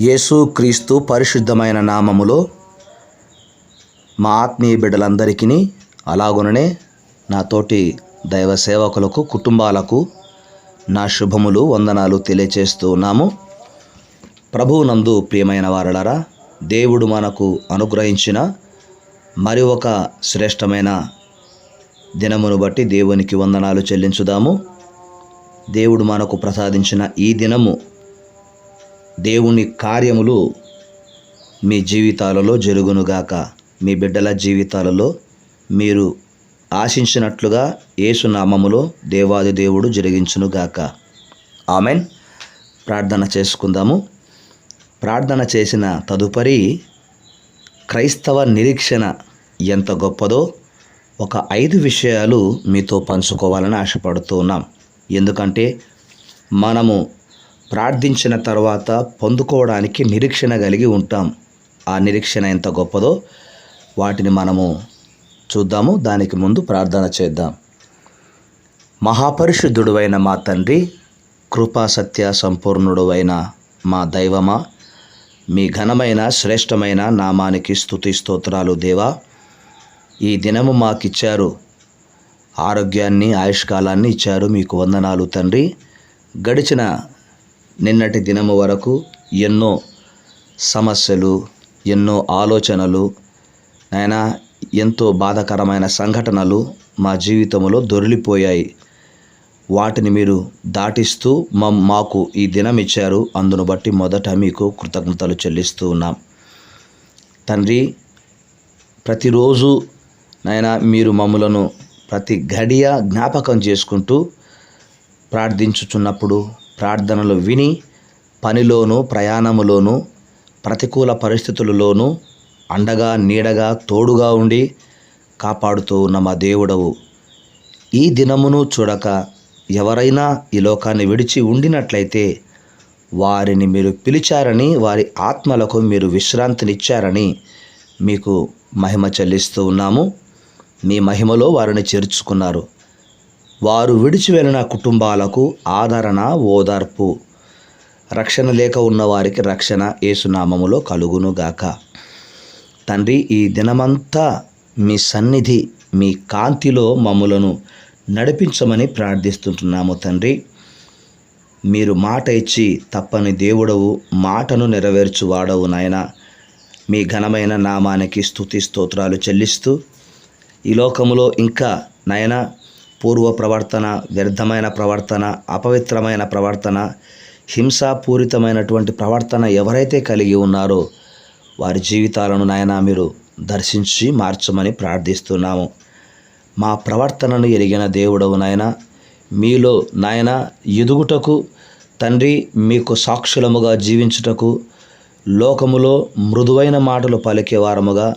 యేసు క్రీస్తు పరిశుద్ధమైన నామములో మా ఆత్మీయ బిడ్డలందరికీ అలాగుననే నా తోటి దైవ సేవకులకు కుటుంబాలకు నా శుభములు వందనాలు తెలియచేస్తూ ఉన్నాము. ప్రభువునందు ప్రియమైన వారలారా దేవుడు మనకు అనుగ్రహించిన మరి ఒక శ్రేష్టమైన దినమును బట్టి దేవునికి వందనాలు చెల్లించుదాము. దేవుడు మనకు ప్రసాదించిన ఈ దినము దేవుని కార్యములు మీ జీవితాలలో జరుగునుగాక. మీ బిడ్డల జీవితాలలో మీరు ఆశించినట్లుగా ఏసునామములో దేవాది దేవుడు జరిగించునుగాక. ఆమెన్. ప్రార్థన చేసుకుందాము. ప్రార్థన చేసిన తదుపరి క్రైస్తవ నిరీక్షణ ఎంత గొప్పదో ఒక ఐదు విషయాలు మీతో పంచుకోవాలని ఆశపడుతున్నాం ఎందుకంటే మనము ప్రార్థించిన తర్వాత పొందుకోవడానికి నిరీక్షణ కలిగి ఉంటాం. ఆ నిరీక్షణ ఎంత గొప్పదో వాటిని మనము చూద్దాము. దానికి ముందు ప్రార్థన చేద్దాం. మహాపరిశుద్ధుడువైన మా తండ్రి కృపా సత్య సంపూర్ణుడువైన మా దైవమా మీ ఘనమైన శ్రేష్టమైన నామానికి స్తుతి స్తోత్రాలు దేవా. ఈ దినము మాకిచ్చారు. ఆరోగ్యాన్ని ఆయుష్కాలాన్ని ఇచ్చారు. మీకు వందనాలు తండ్రి. గడిచిన నిన్నటి దినము వరకు ఎన్నో సమస్యలు ఎన్నో ఆలోచనలు ఆయన ఎంతో బాధాకరమైన సంఘటనలు మా జీవితంలో దొరిలిపోయాయి. వాటిని మీరు దాటిస్తూ మా మాకు ఈ దినం ఇచ్చారు. అందును బట్టి మొదట మీకు కృతజ్ఞతలు చెల్లిస్తూ ఉన్నాం. తండ్రి ప్రతిరోజు నాయన మీరు మమ్ములను ప్రతి గడియ జ్ఞాపకం చేసుకుంటూ ప్రార్థించుచున్నప్పుడు ప్రార్థనలు విని పనిలోనూ ప్రయాణములోనూ ప్రతికూల పరిస్థితులలోనూ అండగా నీడగా తోడుగా ఉండి కాపాడుతూ ఉన్న మా దేవుడవు. ఈ దినమును చూడక ఎవరైనా ఈ లోకాన్ని విడిచి ఉండినట్లయితే వారిని మీరు పిలిచారని వారి ఆత్మలకు మీరు విశ్రాంతినిచ్చారని మీకు మహిమ చెల్లిస్తూ ఉన్నాము. మీ మహిమలో వారిని చేర్చుకున్నారు. వారు విడిచి వెళ్ళిన కుటుంబాలకు ఆదరణ ఓదార్పు. రక్షణ లేక ఉన్నవారికి రక్షణ ఏసునామములో కలుగునుగాక తండ్రి ఈ దినమంతా మీ సన్నిధి మీ కాంతిలో మమ్ములను నడిపించమని ప్రార్థిస్తుంటున్నాము తండ్రి. మీరు మాట ఇచ్చి తప్పని దేవుడవు మాటను నెరవేర్చువాడవు నాయన. మీ ఘనమైన నామానికి స్తుతి స్తోత్రాలు చెల్లిస్తూ ఈ లోకములో ఇంకా నాయనా పూర్వ ప్రవర్తన వ్యర్థమైన ప్రవర్తన అపవిత్రమైన ప్రవర్తన హింసాపూరితమైనటువంటి ప్రవర్తన ఎవరైతే కలిగి ఉన్నారో వారి జీవితాలను నాయన మీరు దర్శించి మార్చమని ప్రార్థిస్తున్నాము. మా ప్రవర్తనను ఎరిగిన దేవుడవు నాయన మీలో నాయన ఎదుగుటకు తండ్రి మీకు సాక్షులముగా జీవించుటకు లోకములో మృదువైన మాటలు పలికేవారముగా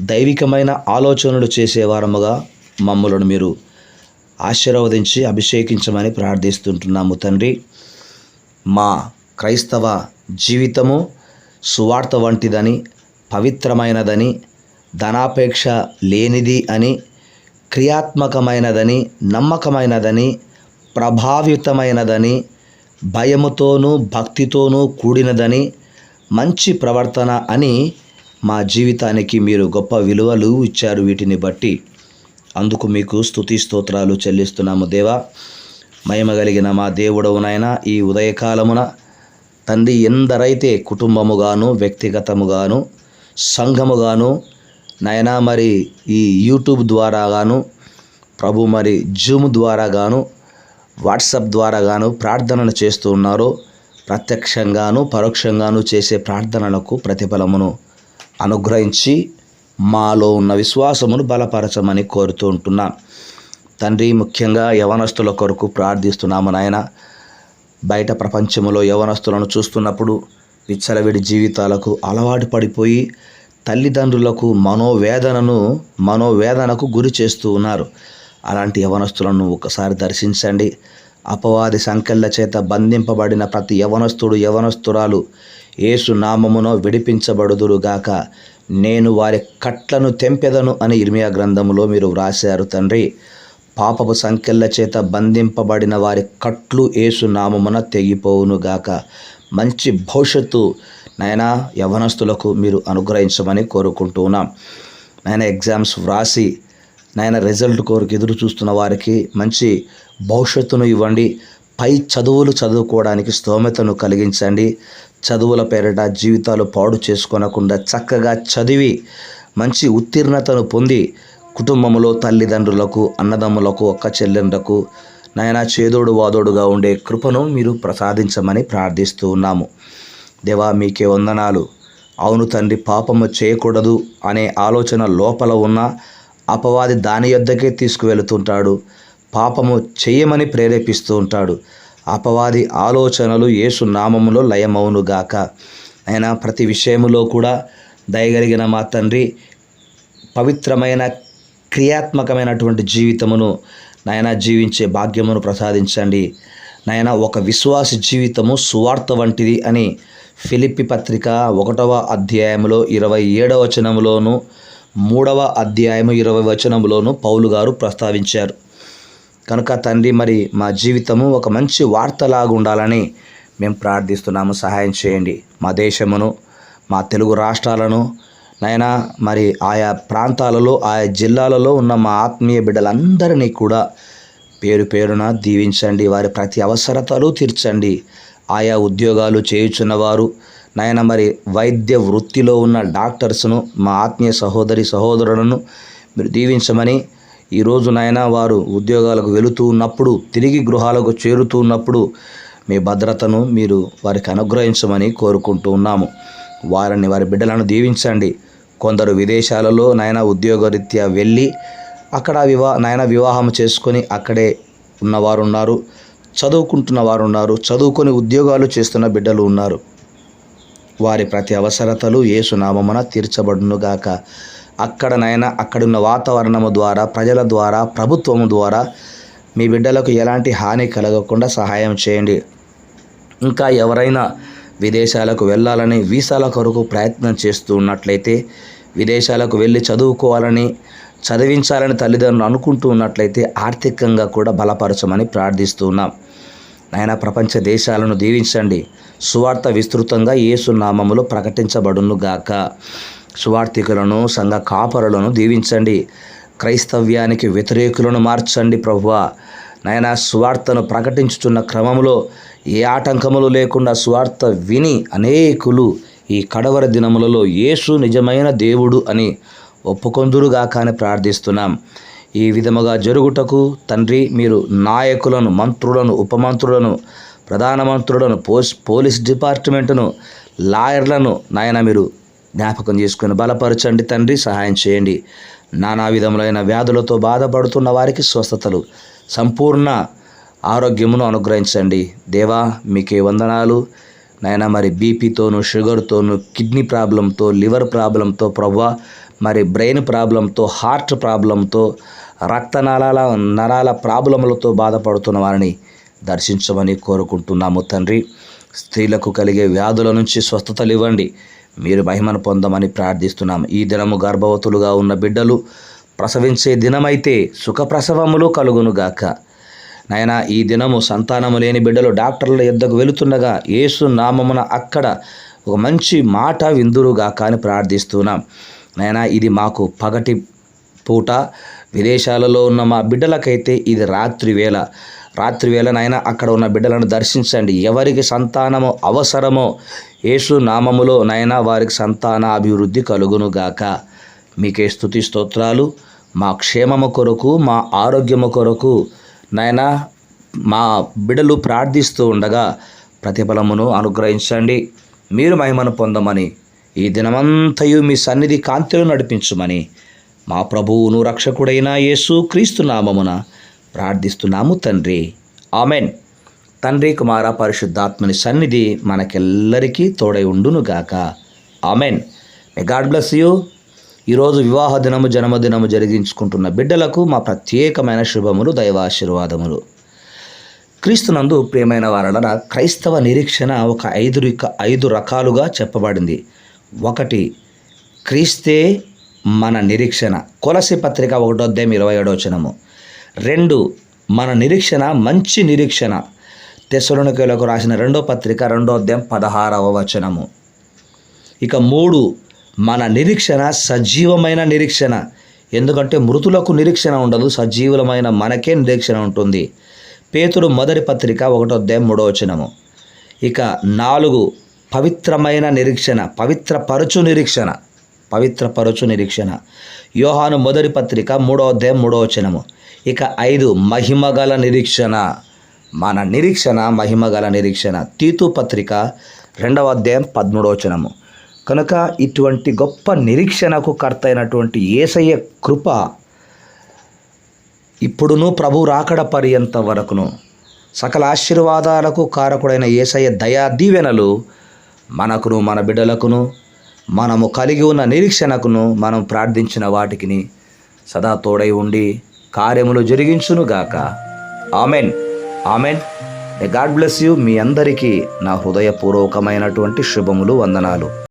దైవికమైన ఆలోచనలు చేసేవారముగా మమ్మలను మీరు ఆశీర్వదించి అభిషేకించమని ప్రార్థిస్తుంటున్నాము తండ్రి. మా క్రైస్తవ జీవితము సువార్త వంటిదని పవిత్రమైనదని ధనాపేక్ష లేనిది అని క్రియాత్మకమైనదని నమ్మకమైనదని ప్రభావితమైనదని భయముతోనూ భక్తితోనూ కూడినదని మంచి ప్రవర్తన అని మా జీవితానికి మీరు గొప్ప విలువలు ఇచ్చారు వీటిని బట్టి. అందుకు మీకు స్థుతి స్తోత్రాలు చెల్లిస్తున్నాము దేవా. మహిమ కలిగిన మా దేవుడవునైనా ఈ ఉదయకాలమున తండ్రి ఎందరైతే కుటుంబముగాను వ్యక్తిగతముగాను సంఘముగాను నైనా మరి ఈ యూట్యూబ్ ద్వారా గాను ప్రభు మరి జూమ్ ద్వారా గాను వాట్సాప్ ద్వారా గాను ప్రార్థనలు చేస్తూ ఉన్నారో ప్రత్యక్షంగాను పరోక్షంగాను చేసే ప్రార్థనలకు ప్రతిఫలమును అనుగ్రహించి మాలో ఉన్న విశ్వాసమును బలపరచమని కోరుతూ ఉంటున్నాం. తండ్రి ముఖ్యంగా యవనస్తుల కొరకు ప్రార్థిస్తున్నాము నాయన. బయట ప్రపంచంలో యవనస్తులను చూస్తున్నప్పుడు విచ్చలవిడి జీవితాలకు అలవాటు పడిపోయి తల్లిదండ్రులకు మనోవేదనను మనోవేదనకు గురి చేస్తూ ఉన్నారు. అలాంటి యవనస్తులను ఒకసారి దర్శించండి. అపవాది సంకెళ్ళ చేత బంధింపబడిన ప్రతి యవనస్తుడు యవనస్తురాలు ఏసు నామమునో విడిపించబడుదురుగాక. నేను వారి కట్లను తెంపెదను అని ఇర్మియా గ్రంథంలో మీరు వ్రాశారు తండ్రి. పాపపు సంఖ్యల చేత బంధింపబడిన వారి కట్లు ఏసు నామమున తెగిపోవునుగాక మంచి భవిష్యత్తు నాయనా యవనస్తులకు మీరు అనుగ్రహించమని కోరుకుంటున్నాం నాయన ఎగ్జామ్స్ వ్రాసి నాయన రిజల్ట్ కోరిక ఎదురు చూస్తున్న వారికి మంచి భవిష్యత్తును ఇవ్వండి. పై చదువులు చదువుకోవడానికి స్తోమతను కలిగించండి. చదువుల పేరిట జీవితాలు పాడు చేసుకోనకుండా చక్కగా చదివి మంచి ఉత్తీర్ణతను పొంది కుటుంబంలో తల్లిదండ్రులకు అన్నదమ్ములకు ఒక్క చెల్లెండ్రకు నాయన చేదోడు వాదోడుగా ఉండే కృపను మీరు ప్రసాదించమని ప్రార్థిస్తూ ఉన్నాము. దేవా మీకే వందనాలు. అవును తండ్రి పాపము చేయకూడదు అనే ఆలోచన లోపల ఉన్న అపవాది దాని యొద్దకే తీసుకువెళుతుంటాడు. పాపము చేయమని ప్రేరేపిస్తూ ఉంటాడు. అపవాది ఆలోచనలు యేసు నామములో లయమవునుగాక అయినా ప్రతి విషయములో కూడా దయగలిగిన మా తండ్రి పవిత్రమైన క్రియాత్మకమైనటువంటి జీవితమును నాయన జీవించే భాగ్యమును ప్రసాదించండి. నాయన ఒక విశ్వాస జీవితము సువార్త వంటిది అని ఫిలిప్పి పత్రిక ఒకటవ అధ్యాయములో ఇరవై ఏడవ వచనంలోను మూడవ అధ్యాయము ఇరవై వచనంలోను పౌలు గారు ప్రస్తావించారు. కనుక తండ్రి మరి మా జీవితము ఒక మంచి వార్తలాగా ఉండాలని మేము ప్రార్థిస్తున్నాము. సహాయం చేయండి. మా దేశమును మా తెలుగు రాష్ట్రాలను నైనా మరి ఆయా ప్రాంతాలలో ఆయా జిల్లాలలో ఉన్న మా ఆత్మీయ బిడ్డలందరినీ కూడా పేరు పేరున దీవించండి. వారి ప్రతి అవసరతలు తీర్చండి. ఆయా ఉద్యోగాలు చేయుచున్నవారు నాయన మరి వైద్య వృత్తిలో ఉన్న డాక్టర్స్ను మా ఆత్మీయ సహోదరి సహోదరులను మీరు దీవించమని ఈరోజు నాయన వారు ఉద్యోగాలకు వెళుతూ ఉన్నప్పుడు తిరిగి గృహాలకు చేరుతూ ఉన్నప్పుడు మీ భద్రతను మీరు వారికి అనుగ్రహించమని కోరుకుంటూ ఉన్నాము. వారిని వారి బిడ్డలను దీవించండి. కొందరు విదేశాలలో నాయన ఉద్యోగరీత్యా వెళ్ళి అక్కడ వివా నాయన వివాహం చేసుకొని అక్కడే ఉన్నవారు ఉన్నారు. చదువుకుంటున్న వారు ఉన్నారు. చదువుకొని ఉద్యోగాలు చేస్తున్న బిడ్డలు ఉన్నారు. వారి ప్రతి అవసరతలు ఏసునామమున తీర్చబడునుగాక. అక్కడ అక్కడున్న వాతావరణము ద్వారా ప్రజల ద్వారా ప్రభుత్వం ద్వారా మీ బిడ్డలకు ఎలాంటి హాని కలగకుండా సహాయం చేయండి. ఇంకా ఎవరైనా విదేశాలకు వెళ్ళాలని వీసాల కొరకు ప్రయత్నం చేస్తూ ఉన్నట్లయితే విదేశాలకు వెళ్ళి చదువుకోవాలని చదివించాలని తల్లిదండ్రులు అనుకుంటూ ఉన్నట్లయితే ఆర్థికంగా కూడా బలపరచమని ప్రార్థిస్తూ ఉన్నాం. నాయన ప్రపంచ దేశాలను దీవించండి. సువార్త విస్తృతంగా యేసు ప్రకటించబడును గాక సువార్థికులను సంఘ కాపరులను దీవించండి. క్రైస్తవ్యానికి వ్యతిరేకులను మార్చండి ప్రభువా. నాయన సువార్తను ప్రకటించుతున్న క్రమంలో ఏ ఆటంకములు లేకుండా సువార్త విని అనేకులు ఈ కడవర దినములలో యేసు నిజమైన దేవుడు అని ఒప్పుకొందురుగాక అని ప్రార్థిస్తున్నాం. ఈ విధముగా జరుగుటకు తండ్రి మీరు నాయకులను మంత్రులను ఉపమంత్రులను ప్రధానమంత్రులను పోస్ పోలీస్ డిపార్ట్మెంటును లాయర్లను నాయన మీరు జ్ఞాపకం చేసుకుని బలపరచండి తండ్రి సహాయం చేయండి. నానా విధములైన వ్యాధులతో బాధపడుతున్న వారికి స్వస్థతలు. సంపూర్ణ ఆరోగ్యమును అనుగ్రహించండి. దేవా మీకే వందనాలు. నాయన మరి బీపీతోను షుగర్తోను కిడ్నీ ప్రాబ్లంతో లివర్ ప్రాబ్లంతో ప్రభా మరి బ్రెయిన్ ప్రాబ్లంతో హార్ట్ ప్రాబ్లంతో రక్తనాళాల నరాల ప్రాబ్లములతో బాధపడుతున్న వారిని దర్శించమని కోరుకుంటున్నాము తండ్రి. స్త్రీలకు కలిగే వ్యాధుల నుంచి స్వస్థతలు ఇవ్వండి మీరు మహిమను పొందమని ప్రార్థిస్తున్నాం. ఈ దినము గర్భవతులుగా ఉన్న బిడ్డలు ప్రసవించే దినమైతే సుఖప్రసవములు కలుగునుగాక. నాయనా ఈ దినము సంతానము లేని బిడ్డలు డాక్టర్ల యొద్దకు వెళుతుండగా యేసు నామమున అక్కడ ఒక మంచి మాట విందురుగాక అని ప్రార్థిస్తున్నాం. నాయనా ఇది మాకు పగటి పూట విదేశాలలో ఉన్న మా బిడ్డలకైతే ఇది రాత్రి వేళ. రాత్రి నాయన అక్కడ ఉన్న బిడ్డలను దర్శించండి. ఎవరికి సంతానము అవసరమో యేసు నామములో నైనా వారికి సంతాన అభివృద్ధి కలుగునుగాక. మీకే స్థుతి స్తోత్రాలు. మా క్షేమము కొరకు మా ఆరోగ్యము కొరకు నైనా మా బిడలు ప్రార్థిస్తూ ఉండగా ప్రతిఫలమును అనుగ్రహించండి. మీరు మహిమను పొందమని ఈ దినమంతయు మీ సన్నిధి కాంతిలో నడిపించుమని మా ప్రభువును రక్షకుడైన యేసు క్రీస్తు నామమున ప్రార్థిస్తున్నాము తండ్రి. ఆమెన్. తండ్రి కుమార పరిశుద్ధాత్మని సన్నిధి మనకెల్లరికీ తోడై ఉండునుగాక ఆమెన్. గాడ్ బ్లెస్ యూ ఈరోజు వివాహ దినము జన్మదినము జరిగించుకుంటున్న బిడ్డలకు మా ప్రత్యేకమైన శుభములు దైవాశీర్వాదములు. క్రీస్తునందు ప్రియమైన వారలన క్రైస్తవ నిరీక్షణ ఒక ఐదు ఐదు రకాలుగా చెప్పబడింది. ఒకటి క్రీస్తే మన నిరీక్షణ. కొలసి పత్రిక ఒకటో ఇరవై ఏడో వచనము. రెండు మన నిరీక్షణ మంచి నిరీక్షణ. తెసలోనికలకు రాసిన రెండో పత్రిక రెండో అధ్యాయం పదహారవ వచనము. ఇక మూడు మన నిరీక్షణ సజీవమైన నిరీక్షణ. ఎందుకంటే మృతులకు నిరీక్షణ ఉండదు సజీవులమైన మనకే నిరీక్షణ ఉంటుంది. పేతుడు మొదటి పత్రిక ఒకటో అధ్యాయం మూడో వచనము. ఇక నాలుగు పవిత్రమైన నిరీక్షణ పవిత్రపరచు నిరీక్షణ పవిత్రపరచు నిరీక్షణ. యోహాను మొదటి పత్రిక మూడో అధ్యాయం మూడో వచనము. ఇక ఐదు మహిమగల నిరీక్షణ. మన నిరీక్షణ మహిమగల నిరీక్షణ. తీతు పత్రిక రెండవ అధ్యాయం పద్మూడవచనము కనుక ఇటువంటి గొప్ప నిరీక్షణకు కర్త అయినటువంటి ఏసయ్య కృప ఇప్పుడును ప్రభు రాకడ పర్యంత వరకును. సకల ఆశీర్వాదాలకు కారకుడైన ఏసయ్య దయా దీవెనలు మనకును మన బిడ్డలకును మనము కలిగి ఉన్న నిరీక్షణకును మనం ప్రార్థించిన వాటికి సదా తోడై ఉండి కార్యములు జరిగించునుగాక. Amen. Amen. God bless you. మీ అందరికీ నా హృదయపూర్వకమైనటువంటి శుభములు వందనాలు.